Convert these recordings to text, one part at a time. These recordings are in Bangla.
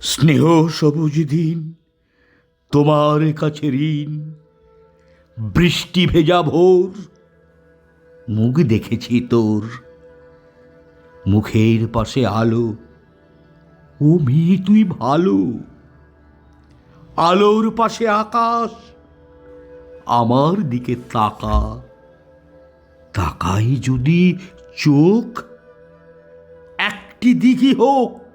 স্নেহ সবুজ দিন, তোমার কাছে ঋণ। বৃষ্টি ভেজা ভোর, মুখ দেখেছি তোর। মুখের পাশে আলো, ও মেয়ে তুই ভালো। আলোর পাশে আকাশ, আমার দিকে তাকা। তাকাই যদি চোখ, একটি দিঘি হোক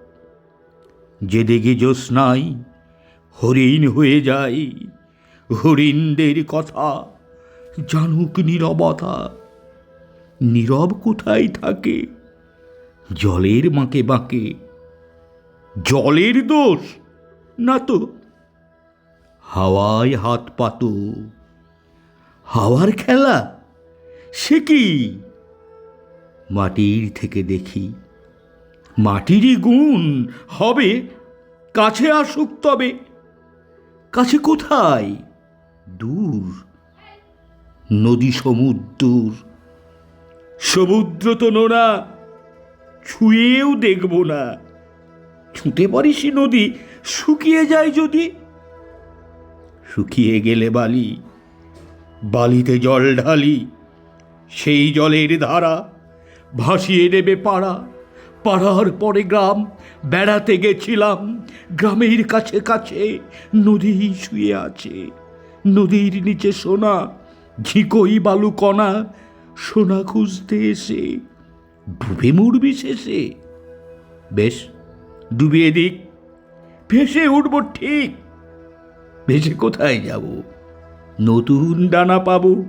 যেদিকে জ্যোৎস্নাই হরিণ হয়ে যায়। হরিণদের কথা জানুক নীরবতা। নীরব কোথায় থাকে? জলের মাকে বাঁকে। জলের দোষ? না তো। হাওয়ায় হাত পাতো। হাওয়ার খেলা? সে কি? মাটির থেকে দেখি। মাটিরই গুণ হবে কাছে আসুক তবে। কাছে কোথায়? দূর। নদী সমুদ্র সমুদ্র তো নোনা, ছুঁয়েও দেখব না। ছুঁতে পারিস নদী, শুকিয়ে যায় যদি। শুকিয়ে গেলে বালি, বালিতে জল ঢালি, সেই জলের ধারা ভাসিয়ে নেবে পাড়া। পাড়ার পরে গ্রাম, বেড়াতে গেছিলাম। গ্রামের কাছে কাছে নদী শুয়ে আছে। নদীর নিচে সোনা, ঝিকই বালু কণা, সোনা খুঁজতে এসে, ডুবে মরবি শেষে। বেশ, ডুবিয়ে দিক। ভেসে উঠব ঠিক। ভেসে কোথায় যাব? নতুন ডানা পাব।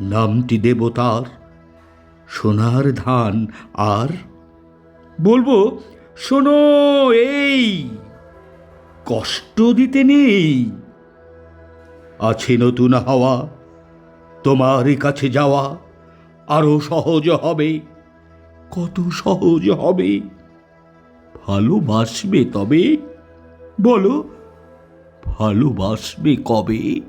নামটি দেবতার। সোনার ধান আর বলব, শোনো, এই, কষ্ট দিতে নেই। আছে নতুন হাওয়া, তোমার কাছে যাওয়া আরও সহজ হবে। কত সহজ হবে। ভালোবাসবে তবে? বলো, ভালোবাসবে কবে?